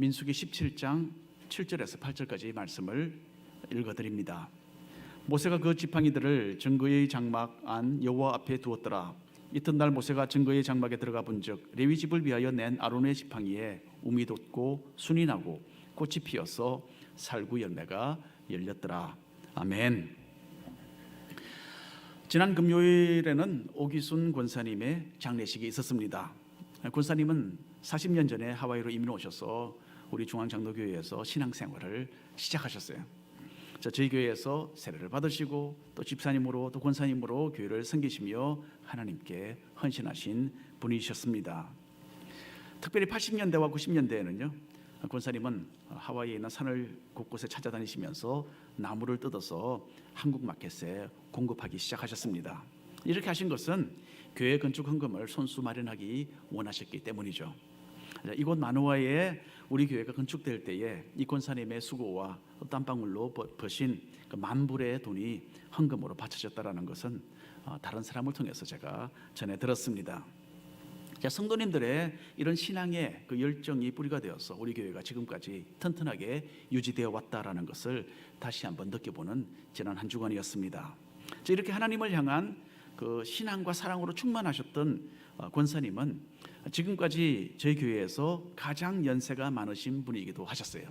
민수기 17장 7절에서 8절까지 말씀을 읽어드립니다. 모세가 그 지팡이들을 증거의 장막 안 여호와 앞에 두었더라. 이튿날 모세가 증거의 장막에 들어가 본즉 레위 집을 위하여 낸 아론의 지팡이에 우미 돋고 순이 나고 꽃이 피어서 살구 열매가 열렸더라. 아멘. 지난 금요일에는 오기순 권사님의 장례식이 있었습니다. 권사님은 40년 전에 하와이로 이민 오셔서 우리 중앙장로교회에서 신앙생활을 시작하셨어요. 자, 저희 교회에서 세례를 받으시고 또 집사님으로 또 권사님으로 교회를 섬기시며 하나님께 헌신하신 분이셨습니다. 특별히 80년대와 90년대에는요. 권사님은 하와이에 있는 산을 곳곳에 찾아다니시면서 나무를 뜯어서 한국 마켓에 공급하기 시작하셨습니다. 이렇게 하신 것은 교회 건축 헌금을 손수 마련하기 원하셨기 때문이죠. 이곳 마누아에 우리 교회가 건축될 때에 이 권사님의 수고와 땀방울로 버- 버신 그 만불의 돈이 헌금으로 바쳐졌다라는 것은 어, 다른 사람을 통해서 제가 전해 들었습니다. 자, 성도님들의 이런 신앙의 그 열정이 뿌리가 되어서 우리 교회가 지금까지 튼튼하게 유지되어 왔다라는 것을 다시 한번 느껴보는 지난 한 주간이었습니다. 자, 이렇게 하나님을 향한 그 신앙과 사랑으로 충만하셨던 어, 권사님은 지금까지 저희 교회에서 가장 연세가 많으신 분이기도 하셨어요.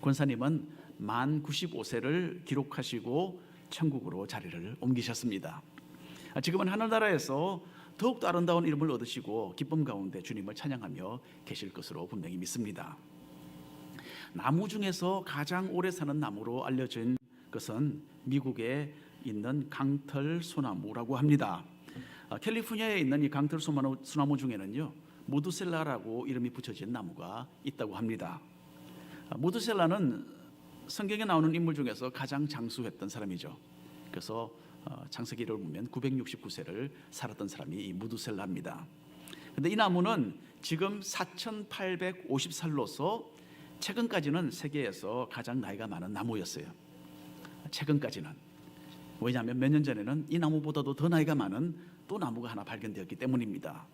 권사님은 만 95세를 기록하시고 천국으로 자리를 옮기셨습니다. 아, 지금은 하늘나라에서 더욱더 아름다운 이름을 얻으시고 기쁨 가운데 주님을 찬양하며 계실 것으로 분명히 믿습니다. 나무 중에서 가장 오래 사는 나무로 알려진 것은 미국에 있는 강털 소나무라고 합니다. 아, 캘리포니아에 있는 이 강털 소나무, 중에는요 모두셀라라고 이름이 붙여진 나무가 있다고 합니다. 아, 모두셀라는 성경에 나오는 인물 중에서 가장 장수했던 사람이죠. 그래서 어, 창세기를 보면 969세를 살았던 사람이 이 무두셀라입니다. 근데 이 나무는 지금 4,850살로서 최근까지는 세계에서 가장 나이가 많은 나무였어요. 최근까지는 왜냐하면 몇 년 전에는 이 나무보다도 더 나이가 많은 또 나무가 하나 발견되었기 때문입니다.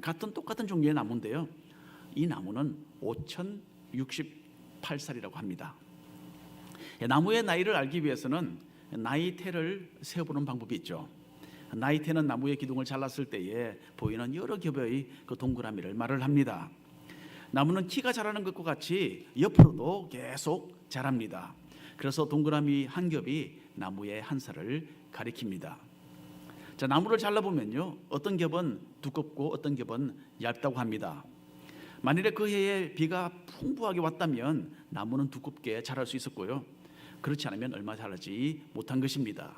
같은 똑같은 종류의 나무인데요. 이 나무는 5,068살이라고 합니다. 예, 나무의 나이를 알기 위해서는 나이테를 세어보는 방법이 있죠. 나이테는 나무의 기둥을 잘랐을 때에 보이는 여러 겹의 그 동그라미를 말을 합니다. 나무는 키가 자라는 것과 같이 옆으로도 계속 자랍니다. 그래서 동그라미 한 겹이 나무의 한 살을 가리킵니다. 자, 나무를 잘라보면요. 어떤 겹은 두껍고 어떤 겹은 얇다고 합니다. 만일에 그 해에 비가 풍부하게 왔다면 나무는 두껍게 자랄 수 있었고요. 그렇지 않으면 얼마 자라지 못한 것입니다.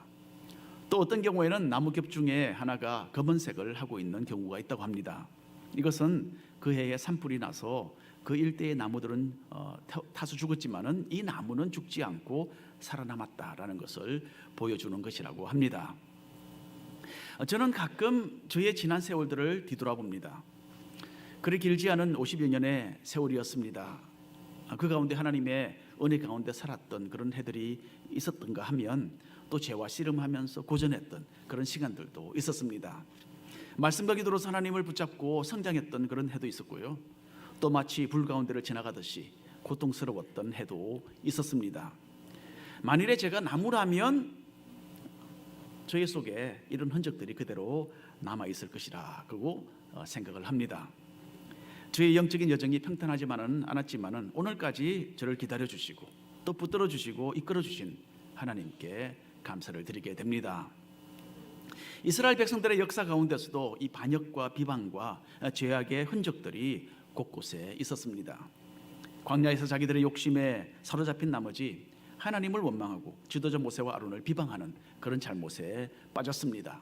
또 어떤 경우에는 나무 겹 중에 하나가 검은색을 하고 있는 경우가 있다고 합니다. 이것은 그 해에 산불이 나서 그 일대의 나무들은 어, 타- 타서 죽었지만은 이 나무는 죽지 않고 살아남았다라는 것을 보여주는 것이라고 합니다. 어, 저는 가끔 저의 지난 세월들을 뒤돌아봅니다. 그리 길지 않은 50여 년의 세월이었습니다. 아, 그 가운데 하나님의 은혜 가운데 살았던 그런 해들이 있었던가 하면 또 죄와 씨름하면서 고전했던 그런 시간들도 있었습니다. 말씀과 기도로서 하나님을 붙잡고 성장했던 그런 해도 있었고요. 또 마치 불 가운데를 지나가듯이 고통스러웠던 해도 있었습니다. 만일에 제가 나무라면 저의 속에 이런 흔적들이 그대로 남아 있을 것이라 그고 어, 생각을 합니다. 저의 영적인 여정이 평탄하지만은 않았지만은 오늘까지 저를 기다려 주시고 또 붙들어 주시고 이끌어 주신 하나님께 감사를 드리게 됩니다. 이스라엘 백성들의 역사 가운데서도 이 반역과 비방과 죄악의 흔적들이 곳곳에 있었습니다. 광야에서 자기들의 욕심에 사로잡힌 나머지 하나님을 원망하고 지도자 모세와 아론을 비방하는 그런 잘못에 빠졌습니다.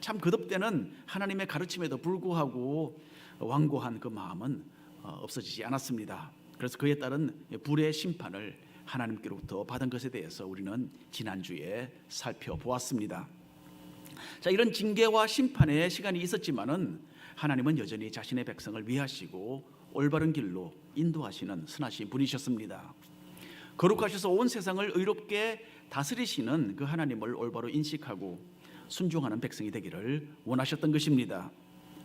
참 그릇때는 하나님의 가르침에도 불구하고 완고한 그 마음은 어, 없어지지 않았습니다. 그래서 그에 따른 불의 심판을 하나님께로부터 받은 것에 대해서 우리는 지난주에 살펴보았습니다. 자, 이런 징계와 심판의 시간이 있었지만은 하나님은 여전히 자신의 백성을 위하시고 올바른 길로 인도하시는 선하신 분이셨습니다. 거룩하셔서 온 세상을 의롭게 다스리시는 그 하나님을 올바로 인식하고 순종하는 백성이 되기를 원하셨던 것입니다.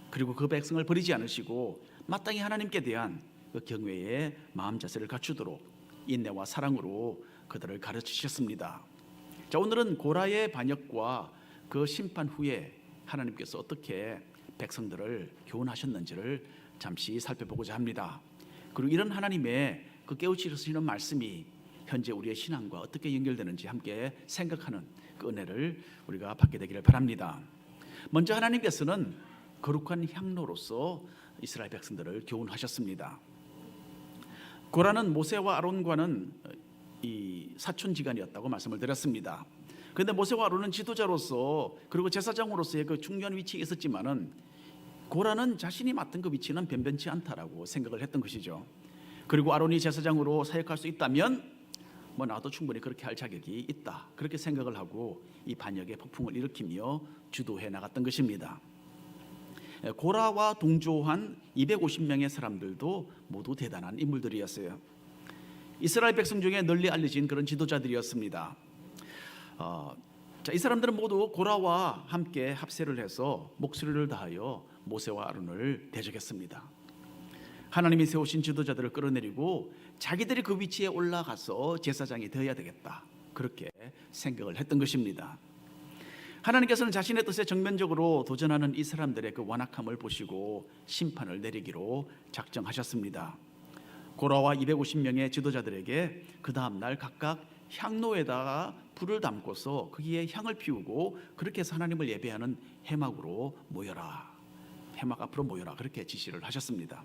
그리고 그 백성을 버리지 않으시고 마땅히 하나님께 대한 그 경외의 마음 자세를 갖추도록 인내와 사랑으로 그들을 가르치셨습니다. 자 오늘은 고라의 반역과 그 심판 후에 하나님께서 어떻게 백성들을 교훈하셨는지를 잠시 살펴보고자 합니다. 그리고 이런 하나님의 그 깨우치시는 말씀이 현재 우리의 신앙과 어떻게 연결되는지 함께 생각하는 그 은혜를 우리가 받게 되기를 바랍니다. 먼저 하나님께서는 거룩한 향로로서 이스라엘 백성들을 교훈하셨습니다. 고라는 모세와 아론과는 이 사촌지간이었다고 말씀을 드렸습니다. 그런데 모세와 아론은 지도자로서 그리고 제사장으로서의 그 중요한 위치에 있었지만은 고라는 자신이 맡은 그 위치는 변변치 않다라고 생각을 했던 것이죠. 그리고 아론이 제사장으로 사역할 수 있다면 뭐 나도 충분히 그렇게 할 자격이 있다. 그렇게 생각을 하고 이 반역의 폭풍을 일으키며 주도해 나갔던 것입니다. 고라와 동조한 250명의 사람들도 모두 대단한 인물들이었어요. 이스라엘 백성 중에 널리 알려진 그런 지도자들이었습니다. 어, 자, 이 사람들은 모두 고라와 함께 합세를 해서 목소리를 다하여 모세와 아론을 대적했습니다. 하나님이 세우신 지도자들을 끌어내리고 자기들이 그 위치에 올라가서 제사장이 되어야 되겠다. 그렇게 생각을 했던 것입니다. 하나님께서는 자신의 뜻에 정면적으로 도전하는 이 사람들의 그 완악함을 보시고 심판을 내리기로 작정하셨습니다. 고라와 250명의 지도자들에게 그 다음 날 각각 향로에다가 불을 담고서 거기에 향을 피우고 그렇게 해서 하나님을 예배하는 해막으로 모여라. 해막 앞으로 모여라. 그렇게 지시를 하셨습니다.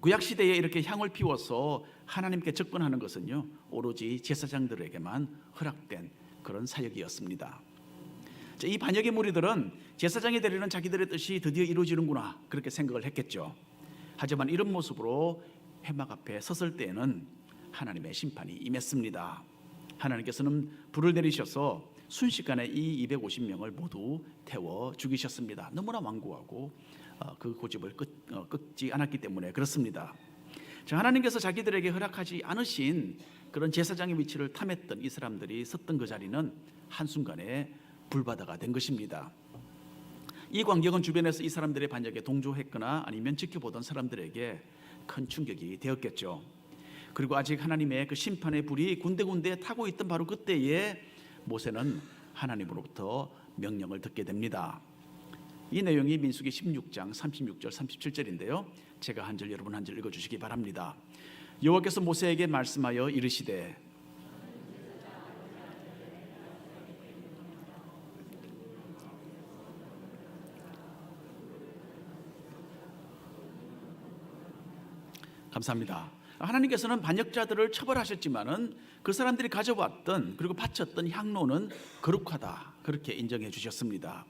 구약 시대에 이렇게 향을 피워서 하나님께 접근하는 것은요 오로지 제사장들에게만 허락된 그런 사역이었습니다. 자, 이 반역의 무리들은 제사장이 되려는 자기들의 뜻이 드디어 이루어지는구나 그렇게 생각을 했겠죠. 하지만 이런 모습으로 회막 앞에 섰을 때에는 하나님의 심판이 임했습니다. 하나님께서는 불을 내리셔서 순식간에 이 250명을 모두 태워 죽이셨습니다. 너무나 완고하고 어, 그 고집을 끄, 어, 지 않았기 때문에 그렇습니다. 자, 하나님께서 자기들에게 허락하지 않으신 그런 제사장의 위치를 탐했던 이 사람들이 섰던 그 자리는 한순간에 불바다가 된 것입니다. 이 광경은 주변에서 이 사람들의 반역에 동조했거나 아니면 지켜보던 사람들에게 큰 충격이 되었겠죠. 그리고 아직 하나님의 그 심판의 불이 군데군데 타고 있던 바로 그때에 모세는 하나님으로부터 명령을 듣게 됩니다. 이 내용이 민수기 16장 36절 37절인데요. 제가 한 절 여러분 한 절 읽어 주시기 바랍니다. 여호와께서 모세에게 말씀하여 이르시되 감사합니다. 하나님께서는 반역자들을 처벌하셨지만은 그 사람들이 가져왔던 그리고 바쳤던 향로는 거룩하다 그렇게 인정해 주셨습니다.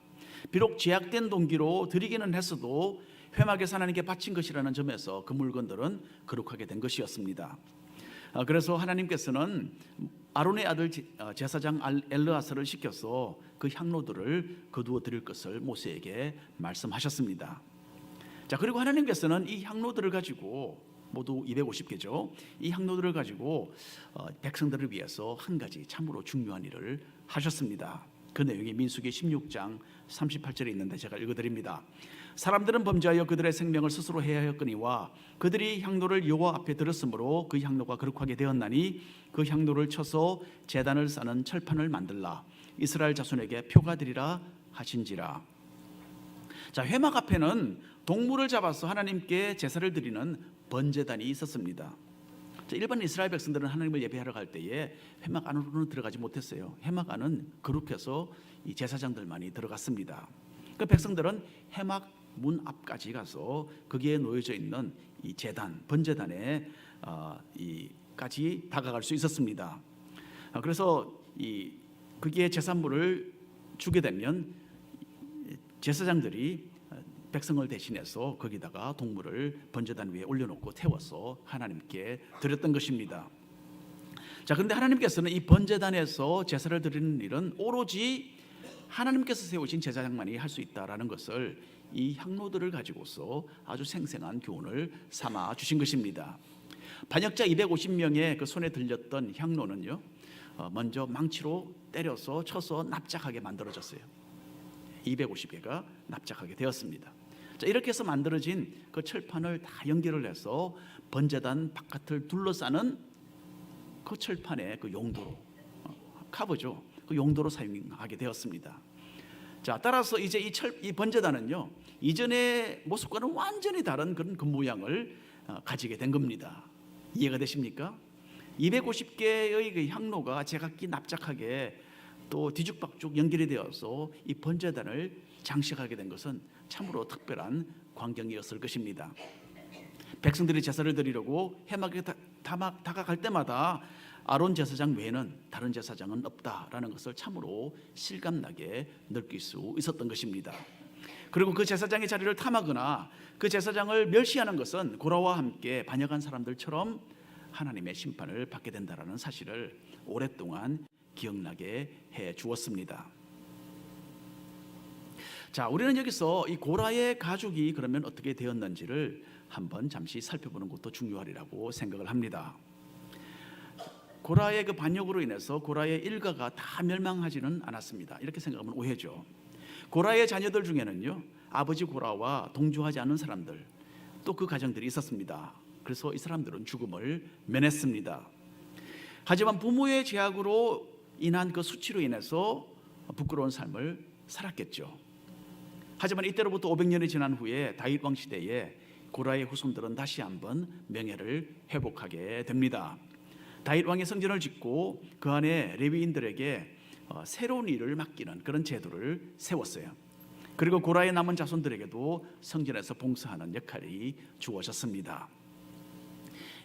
비록 제약된 동기로 드리기는 했어도 회막에서 하나님께 바친 것이라는 점에서 그 물건들은 거룩하게 된 것이었습니다. 아, 그래서 하나님께서는 아론의 아들 어, 제사장 엘르아스를 시켜서 그 향로들을 거두어 드릴 것을 모세에게 말씀하셨습니다. 자 그리고 하나님께서는 이 향로들을 가지고 모두 250개죠. 이 향로들을 가지고 어, 백성들을 위해서 한 가지 참으로 중요한 일을 하셨습니다. 그 내용이 민수기 16장 38절에 있는데 제가 읽어드립니다. 사람들은 범죄하여 그들의 생명을 스스로 해하였거니와 그들이 향로를 여호와 앞에 들었으므로 그 향로가 거룩하게 되었나니 그 향로를 쳐서 제단을 싸는 철판을 만들라 이스라엘 자손에게 표가 되리라 하신지라. 자 회막 앞에는 동물을 잡아서 하나님께 제사를 드리는 번제단이 있었습니다. 자, 일반 이스라엘 백성들은 하나님을 예배하러 갈 때에 회막 안으로는 들어가지 못했어요. 회막 안은 거룩해서 이 제사장들만이 들어갔습니다. 그 백성들은 해막 문 앞까지 가서 거기에 놓여져 있는 이 제단 번제단에 어, 이까지 다가갈 수 있었습니다. 아, 그래서 이 거기에 제산물을 주게 되면 제사장들이 백성을 대신해서 거기다가 동물을 번제단 위에 올려놓고 태워서 하나님께 드렸던 것입니다. 자, 그런데 하나님께서는 이 번제단에서 제사를 드리는 일은 오로지 하나님께서 세우신 제사장만이 할 수 있다라는 것을 이 향로들을 가지고서 아주 생생한 교훈을 삼아 주신 것입니다. 반역자 250명의 그 손에 들렸던 향로는요, 어, 먼저 망치로 때려서 쳐서 납작하게 만들어졌어요. 250개가 납작하게 되었습니다. 자, 이렇게 해서 만들어진 그 철판을 다 연결을 해서 번제단 바깥을 둘러싸는 그 철판의 그 용도로 어, 카브죠. 그 용도로 사용하게 되었습니다. 자, 따라서 이제 이 철 이 번제단은요 이전의 모습과는 완전히 다른 그런 그 모양을 어, 가지게 된 겁니다. 이해가 되십니까? 250개의 그 향로가 제각기 납작하게 또 뒤죽박죽 연결이 되어서 이 번제단을 장식하게 된 것은 참으로 특별한 광경이었을 것입니다. 백성들이 제사를 드리려고 해막에 다- 다막- 다가갈 때마다 아론 제사장 외에는 다른 제사장은 없다라는 것을 참으로 실감나게 느낄 수 있었던 것입니다. 그리고 그 제사장의 자리를 탐하거나 그 제사장을 멸시하는 것은 고라와 함께 반역한 사람들처럼 하나님의 심판을 받게 된다라는 사실을 오랫동안 기억나게 해 주었습니다. 자, 우리는 여기서 이 고라의 가족이 그러면 어떻게 되었는지를 한번 잠시 살펴보는 것도 중요하리라고 생각을 합니다. 고라의 그 반역으로 인해서 고라의 일가가 다 멸망하지는 않았습니다. 이렇게 생각하면 오해죠. 고라의 자녀들 중에는요, 아버지 고라와 동조하지 않은 사람들, 또 그 가정들이 있었습니다. 그래서 이 사람들은 죽음을 면했습니다. 하지만 부모의 제약으로 인한 그 수치로 인해서 부끄러운 삶을 살았겠죠. 하지만 이때로부터 500년이 지난 후에 다윗 왕 시대에 고라의 후손들은 다시 한번 명예를 회복하게 됩니다. 다윗 왕의 성전을 짓고 그 안에 레위인들에게 어, 새로운 일을 맡기는 그런 제도를 세웠어요. 그리고 고라의 남은 자손들에게도 성전에서 봉사하는 역할이 주어졌습니다.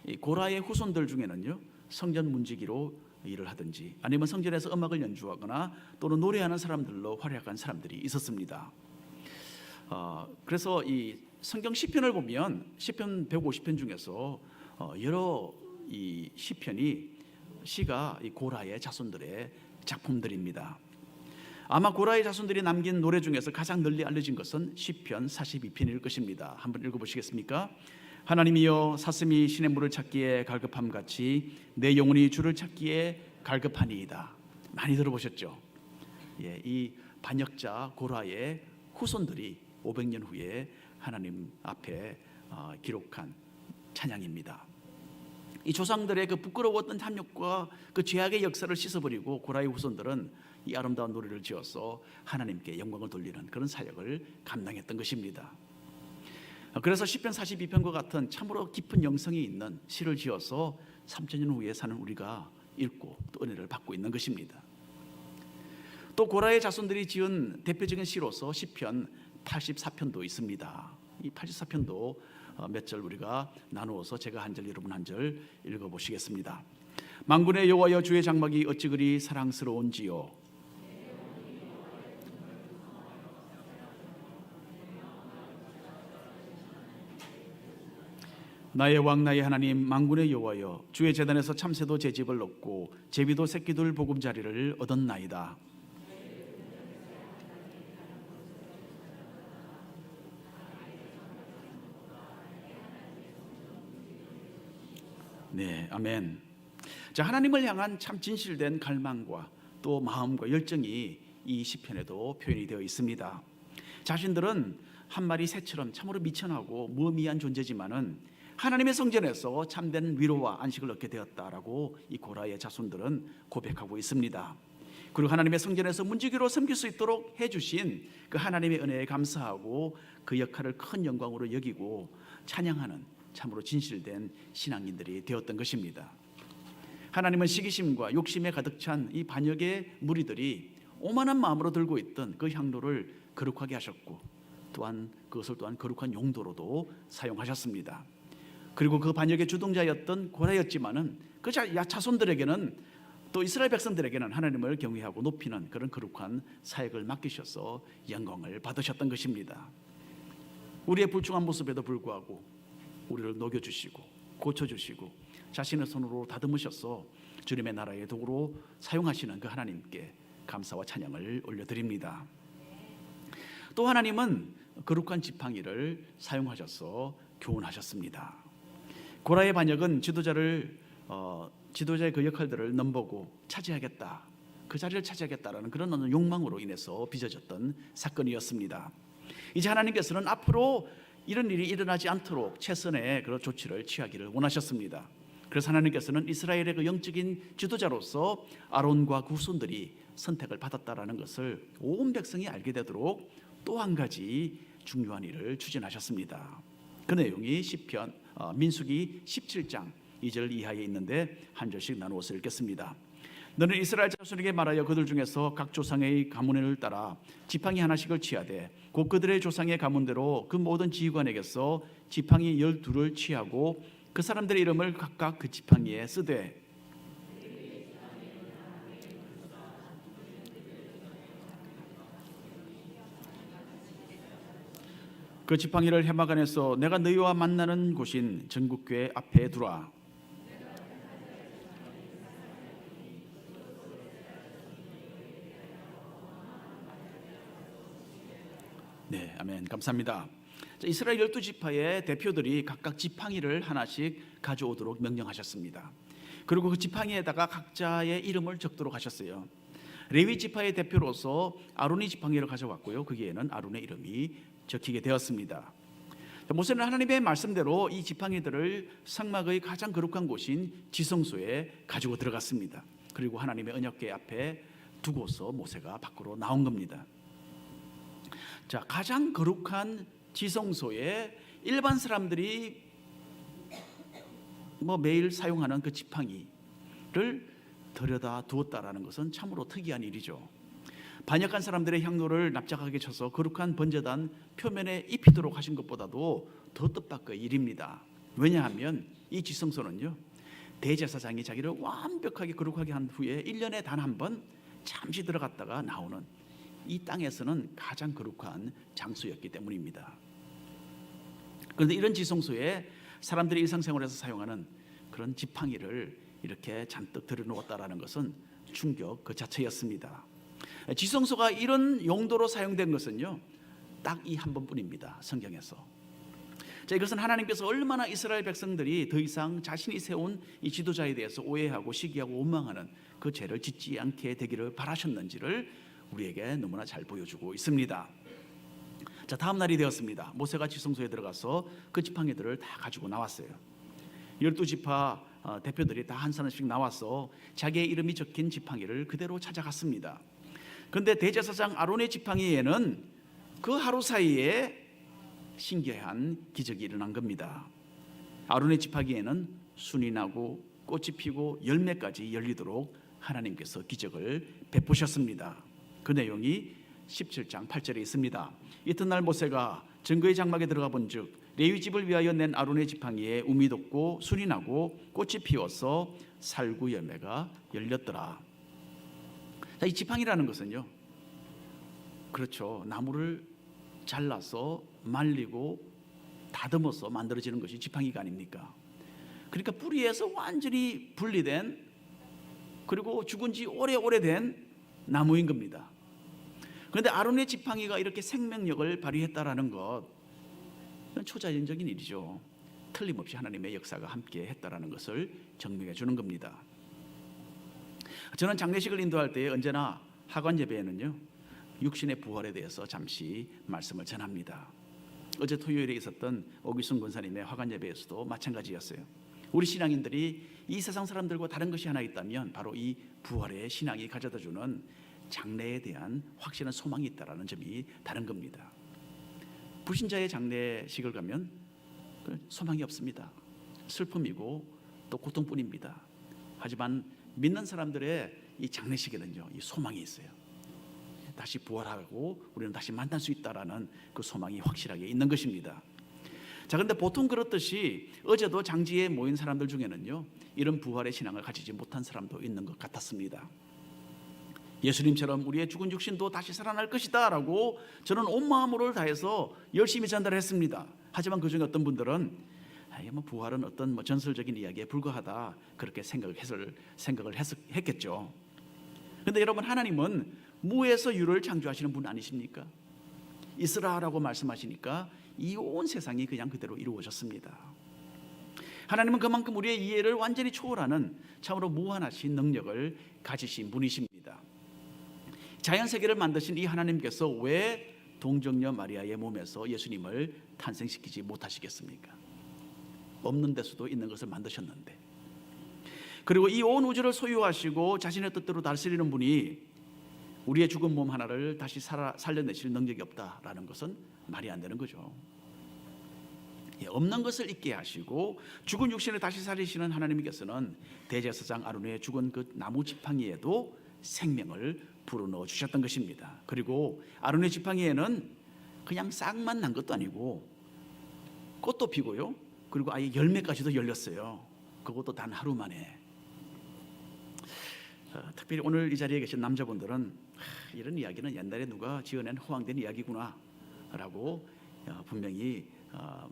이 고라의 후손들 중에는요 성전 문지기로 일을 하든지 아니면 성전에서 음악을 연주하거나 또는 노래하는 사람들로 활약한 사람들이 있었습니다. 어, 그래서 이 성경 시편을 보면 시편 150편 중에서 어, 여러 이 시편이 시가 이 고라의 자손들의 작품들입니다. 아마 고라의 자손들이 남긴 노래 중에서 가장 널리 알려진 것은 시편 42편일 것입니다. 한번 읽어 보시겠습니까? 하나님이여 사슴이 신의 물을 찾기에 갈급함 같이 내 영혼이 주를 찾기에 갈급하니이다. 많이 들어보셨죠? 예, 이 반역자 고라의 후손들이 500년 후에 하나님 앞에 어, 기록한 찬양입니다. 이 조상들의 그 부끄러웠던 탐욕과 그 죄악의 역사를 씻어버리고 고라의 후손들은 이 아름다운 노래를 지어서 하나님께 영광을 돌리는 그런 사역을 감당했던 것입니다. 그래서 시편 42편과 같은 참으로 깊은 영성이 있는 시를 지어서 3천년 후에 사는 우리가 읽고 또 은혜를 받고 있는 것입니다. 또 고라의 자손들이 지은 대표적인 시로서 시편 84편도 있습니다. 이 84편도 어, 몇절 우리가 나누어서 제가 한 절 여러분 한 절 읽어 보시겠습니다. 만군의 여호와여 주의 장막이 어찌 그리 사랑스러운지요 나의 왕 나의 하나님 만군의 여호와여 주의 재단에서 참새도 제 집을 얻고 제비도 새끼들 보금자리를 얻었나이다. 네, 아멘. 자, 하나님을 향한 참 진실된 갈망과 또 마음과 열정이 이 시편에도 표현이 되어 있습니다. 자신들은 한 마리 새처럼 참으로 미천하고 무의미한 존재지만은 하나님의 성전에서 참된 위로와 안식을 얻게 되었다라고 이 고라의 자손들은 고백하고 있습니다. 그리고 하나님의 성전에서 문지기로 섬길 수 있도록 해주신 그 하나님의 은혜에 감사하고 그 역할을 큰 영광으로 여기고 찬양하는 참으로 진실된 신앙인들이 되었던 것입니다. 하나님은 시기심과 욕심에 가득 찬 이 반역의 무리들이 오만한 마음으로 들고 있던 그 향로를 거룩하게 하셨고 또한 그것을 또한 거룩한 용도로도 사용하셨습니다. 그리고 그 반역의 주동자였던 고라였지만은 그 자- 자손들에게는 또 이스라엘 백성들에게는 하나님을 경외하고 높이는 그런 거룩한 사역을 맡기셔서 영광을 받으셨던 것입니다. 우리의 불충한 모습에도 불구하고 우리를 녹여주시고 고쳐주시고 자신의 손으로 다듬으셔서 주님의 나라의 도구로 사용하시는 그 하나님께 감사와 찬양을 올려드립니다. 또 하나님은 거룩한 지팡이를 사용하셔서 교훈하셨습니다. 고라의 반역은 지도자를 어, 지도자의 그 역할들을 넘보고 차지하겠다. 그 자리를 차지하겠다라는 그런 어느 욕망으로 인해서 빚어졌던 사건이었습니다. 이제 하나님께서는 앞으로 이런 일이 일어나지 않도록 최선의 그런 조치를 취하기를 원하셨습니다. 그래서 하나님께서는 이스라엘의 그 영적인 지도자로서 아론과 그 후손들이 선택을 받았다라는 것을 온 백성이 알게 되도록 또 한 가지 중요한 일을 추진하셨습니다. 그 내용이 시편 어, 민수기 17장 2절 이하에 있는데 한 절씩 나누어서 읽겠습니다. 너는 이스라엘 자손에게 말하여 그들 중에서 각 조상의 가문을 따라 지팡이 하나씩을 취하되 곧 그들의 조상의 가문대로 그 모든 지휘관에게서 지팡이 열두를 취하고 그 사람들의 이름을 각각 그 지팡이에 쓰되 그 지팡이를 해막 안에서 내가 너희와 만나는 곳인 전국교회 앞에 두라 네, 아멘. 감사합니다. 자, 이스라엘 열두 지파의 대표들이 각각 지팡이를 하나씩 가져오도록 명령하셨습니다. 그리고 그 지팡이에다가 각자의 이름을 적도록 하셨어요. 레위 지파의 대표로서 아론이 지팡이를 가져왔고요. 거기에는 아론의 이름이 적히게 되었습니다. 자, 모세는 하나님의 말씀대로 이 지팡이들을 성막의 가장 거룩한 곳인 지성소에 가지고 들어갔습니다. 그리고 하나님의 언약궤 앞에 두고서 모세가 밖으로 나온 겁니다. 자, 가장 거룩한 지성소에 일반 사람들이 뭐 매일 사용하는 그 지팡이를 들여다 두었다라는 것은 참으로 특이한 일이죠. 반역한 사람들의 향로를 납작하게 쳐서 거룩한 번제단 표면에 입히도록 하신 것보다도 더 뜻밖의 일입니다. 왜냐하면 이 지성소는요. 대제사장이 자기를 완벽하게 거룩하게 한 후에 1년에 단 한 번 잠시 들어갔다가 나오는 이 땅에서는 가장 거룩한 장소였기 때문입니다. 그런데 이런 지성소에 사람들이 일상생활에서 사용하는 그런 지팡이를 이렇게 잔뜩 들여놓았다라는 것은 충격 그 자체였습니다. 지성소가 이런 용도로 사용된 것은요, 딱 이 한 번뿐입니다. 성경에서. 자, 이것은 하나님께서 얼마나 이스라엘 백성들이 더 이상 자신이 세운 이 지도자에 대해서 오해하고 시기하고 원망하는 그 죄를 짓지 않게 되기를 바라셨는지를 우리에게 너무나 잘 보여주고 있습니다. 자, 다음 날이 되었습니다. 모세가 지성소에 들어가서 그 지팡이들을 다 가지고 나왔어요. 열두 지파 어, 대표들이 다 한 사람씩 나와서 자기의 이름이 적힌 지팡이를 그대로 찾아갔습니다. 그런데 대제사장 아론의 지팡이에는 그 하루 사이에 신기한 기적이 일어난 겁니다. 아론의 지팡이에는 순이 나고 꽃이 피고 열매까지 열리도록 하나님께서 기적을 베푸셨습니다. 그 내용이 17장 8절에 있습니다. 이튿날 모세가 증거의 장막에 들어가 본즉 레위 집을 위하여 낸 아론의 지팡이에 우미 돋고 순이 나고 꽃이 피어서 살구 열매가 열렸더라. 자, 이 지팡이라는 것은요. 그렇죠. 나무를 잘라서 말리고 다듬어서 만들어지는 것이 지팡이가 아닙니까? 그러니까 뿌리에서 완전히 분리된 그리고 죽은 지 오래오래된 나무인 겁니다. 그런데 아론의 지팡이가 이렇게 생명력을 발휘했다라는 것, 이건 초자연적인 일이죠. 틀림없이 하나님의 역사가 함께 했다라는 것을 증명해 주는 겁니다. 저는 장례식을 인도할 때 언제나 하관 예배에는요 육신의 부활에 대해서 잠시 말씀을 전합니다. 어제 토요일에 있었던 오기순 권사님의 화관 예배에서도 마찬가지였어요. 우리 신앙인들이 이 세상 사람들과 다른 것이 하나 있다면 바로 이 부활의 신앙이 가져다 주는 장래에 대한 확실한 소망이 있다라는 점이 다른 겁니다. 불신자의 장례식을 가면 그 소망이 없습니다. 슬픔이고 또 고통뿐입니다. 하지만 믿는 사람들의 이 장례식에는요, 이 소망이 있어요. 다시 부활하고 우리는 다시 만날 수 있다라는 그 소망이 확실하게 있는 것입니다. 자, 근데 보통 그렇듯이 어제도 장지에 모인 사람들 중에는요, 이런 부활의 신앙을 가지지 못한 사람도 있는 것 같았습니다. 예수님처럼 우리의 죽은 육신도 다시 살아날 것이다 라고 저는 온 마음으로 다해서 열심히 전달했습니다. 하지만 그 중에 어떤 분들은 아예 뭐 부활은 어떤 뭐 전설적인 이야기에 불과하다 그렇게 생각을 했을 생각을 했, 했겠죠. 근데 여러분 하나님은 무에서 유를 창조하시는 분 아니십니까? 있으라라고 말씀하시니까 이 온 세상이 그냥 그대로 이루어졌습니다. 하나님은 그만큼 우리의 이해를 완전히 초월하는 참으로 무한하신 능력을 가지신 분이십니다. 자연 세계를 만드신 이 하나님께서 왜 동정녀 마리아의 몸에서 예수님을 탄생시키지 못하시겠습니까? 없는 데서도 있는 것을 만드셨는데 그리고 이 온 우주를 소유하시고 자신의 뜻대로 다스리는 분이 우리의 죽은 몸 하나를 다시 살아, 살려내실 능력이 없다라는 것은 말이 안 되는 거죠. 예, 없는 것을 있게 하시고 죽은 육신을 다시 살리시는 하나님께서는 대제사장 아론의 죽은 그 나무 지팡이에도 생명을 불어넣어 주셨던 것입니다. 그리고 아론의 지팡이에는 그냥 싹만 난 것도 아니고 꽃도 피고요. 그리고 아예 열매까지도 열렸어요. 그것도 단 하루 만에. 어, 특별히 오늘 이 자리에 계신 남자분들은 하, 이런 이야기는 옛날에 누가 지어낸 허황된 이야기구나라고 어, 분명히 어,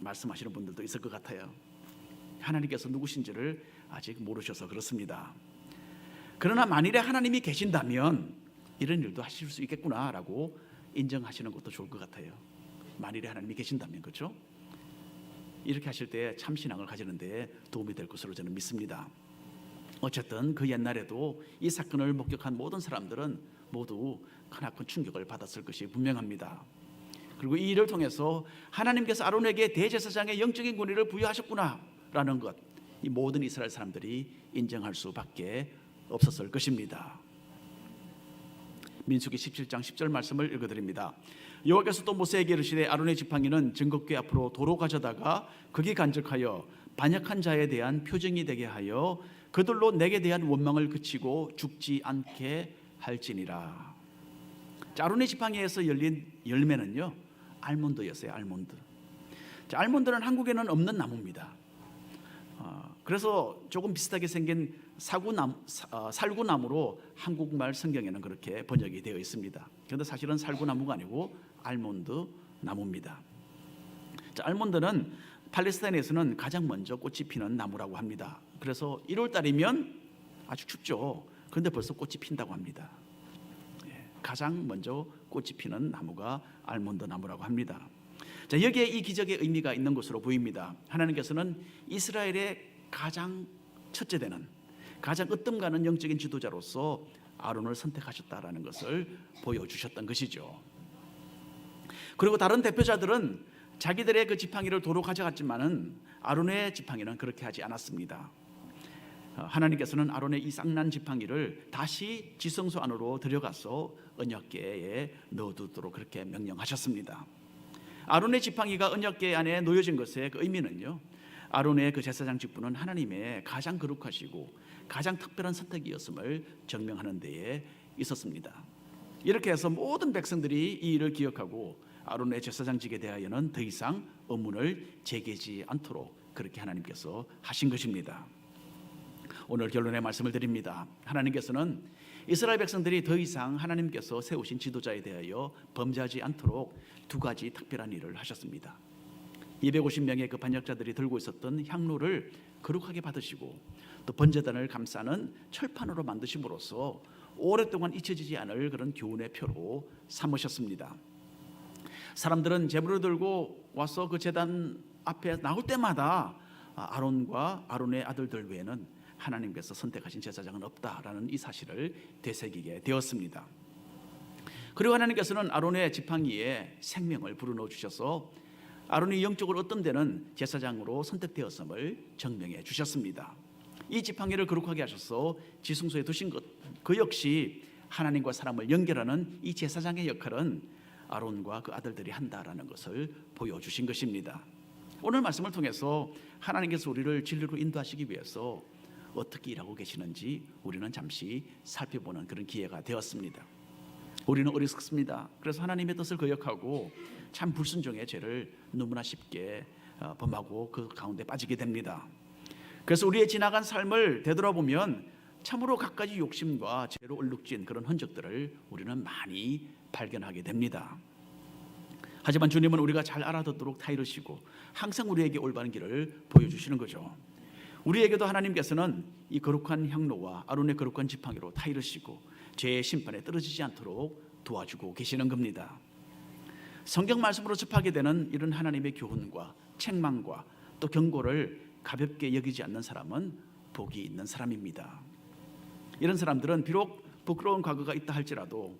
말씀하시는 분들도 있을 것 같아요. 하나님께서 누구신지를 아직 모르셔서 그렇습니다. 그러나 만일에 하나님이 계신다면 이런 일도 하실 수 있겠구나라고 인정하시는 것도 좋을 것 같아요. 만일에 하나님이 계신다면 그렇죠? 이렇게 하실 때 참 신앙을 가지는데 도움이 될 것으로 저는 믿습니다. 어쨌든 그 옛날에도 이 사건을 목격한 모든 사람들은 모두 크나큰 충격을 받았을 것이 분명합니다. 그리고 이 일을 통해서 하나님께서 아론에게 대제사장의 영적인 권위를 부여하셨구나라는 것, 이 모든 이스라엘 사람들이 인정할 수밖에 없었을 것입니다. 민수기 17장 10절 말씀을 읽어드립니다. 여호와께서 또 모세에게 이르시되 아론의 지팡이는 증거궤 앞으로 도로 가져다가 거기 간직하여 반역한 자에 대한 표징이 되게 하여 그들로 내게 대한 원망을 그치고 죽지 않게 할지니라. 자, 아론의 지팡이에서 열린 열매는요 알몬드였어요. 알몬드. 자, 알몬드는 한국에는 없는 나무입니다. 어, 그래서 조금 비슷하게 생긴 사구나무, 어, 살구나무로 한국말 성경에는 그렇게 번역이 되어 있습니다. 그런데 사실은 살구나무가 아니고 알몬드 나무입니다. 자, 알몬드는 팔레스타인에서는 가장 먼저 꽃이 피는 나무라고 합니다. 그래서 1월 달이면 아주 춥죠. 그런데 벌써 꽃이 핀다고 합니다. 예, 가장 먼저 꽃이 피는 나무가 알몬드 나무라고 합니다. 자, 여기에 이 기적의 의미가 있는 것으로 보입니다. 하나님께서는 이스라엘의 가장 첫째 되는 가장 으뜸가는 영적인 지도자로서 아론을 선택하셨다라는 것을 보여주셨던 것이죠. 그리고 다른 대표자들은 자기들의 그 지팡이를 도로 가져갔지만은 아론의 지팡이는 그렇게 하지 않았습니다. 어, 하나님께서는 아론의 이 쌍난 지팡이를 다시 지성소 안으로 들여가서 언약궤에 넣어두도록 그렇게 명령하셨습니다. 아론의 지팡이가 언약궤 안에 놓여진 것의 그 의미는요. 아론의 그 제사장 직분은 하나님의 가장 거룩하시고 가장 특별한 선택이었음을 증명하는 데에 있었습니다. 이렇게 해서 모든 백성들이 이 일을 기억하고 아론의 제사장직에 대하여는 더 이상 의문을 제기하지 않도록 그렇게 하나님께서 하신 것입니다. 오늘 결론의 말씀을 드립니다. 하나님께서는 이스라엘 백성들이 더 이상 하나님께서 세우신 지도자에 대하여 범죄하지 않도록 두 가지 특별한 일을 하셨습니다. 250명의 그 반역자들이 들고 있었던 향로를 거룩하게 받으시고 또 번제단을 감싸는 철판으로 만드심으로써 오랫동안 잊혀지지 않을 그런 교훈의 표로 삼으셨습니다. 사람들은 제물을 들고 와서 그 제단 앞에 나올 때마다 아론과 아론의 아들들 외에는 하나님께서 선택하신 제사장은 없다라는 이 사실을 되새기게 되었습니다. 그리고 하나님께서는 아론의 지팡이에 생명을 불어넣어 주셔서 아론이 영적으로 어떤 데는 제사장으로 선택되었음을 증명해 주셨습니다. 이 지팡이를 거룩하게 하셔서 지성소에 두신 것, 그 역시 하나님과 사람을 연결하는 이 제사장의 역할은 아론과 그 아들들이 한다라는 것을 보여주신 것입니다. 오늘 말씀을 통해서 하나님께서 우리를 진리로 인도하시기 위해서 어떻게 일하고 계시는지 우리는 잠시 살펴보는 그런 기회가 되었습니다. 우리는 어리석습니다. 그래서 하나님의 뜻을 거역하고 참 불순종의 죄를 너무나 쉽게 어, 범하고 그 가운데 빠지게 됩니다. 그래서 우리의 지나간 삶을 되돌아보면 참으로 갖가지 욕심과 죄로 얼룩진 그런 흔적들을 우리는 많이 발견하게 됩니다. 하지만 주님은 우리가 잘 알아듣도록 타이르시고 항상 우리에게 올바른 길을 보여주시는 거죠. 우리에게도 하나님께서는 이 거룩한 향로와 아론의 거룩한 지팡이로 타이르시고 죄의 심판에 떨어지지 않도록 도와주고 계시는 겁니다. 성경 말씀으로 접하게 되는 이런 하나님의 교훈과 책망과 또 경고를 가볍게 여기지 않는 사람은 복이 있는 사람입니다. 이런 사람들은 비록 부끄러운 과거가 있다 할지라도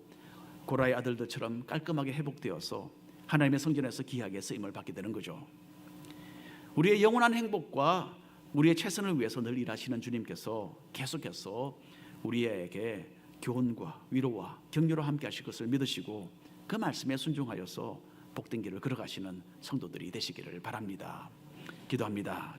고라의 아들들처럼 깔끔하게 회복되어서 하나님의 성전에서 귀하게 쓰임을 받게 되는 거죠. 우리의 영원한 행복과 우리의 최선을 위해서 늘 일하시는 주님께서 계속해서 우리에게 교훈과 위로와 격려로 함께 하실 것을 믿으시고 그 말씀에 순종하여서 복된 길을 걸어가시는 성도들이 되시기를 바랍니다. 기도합니다.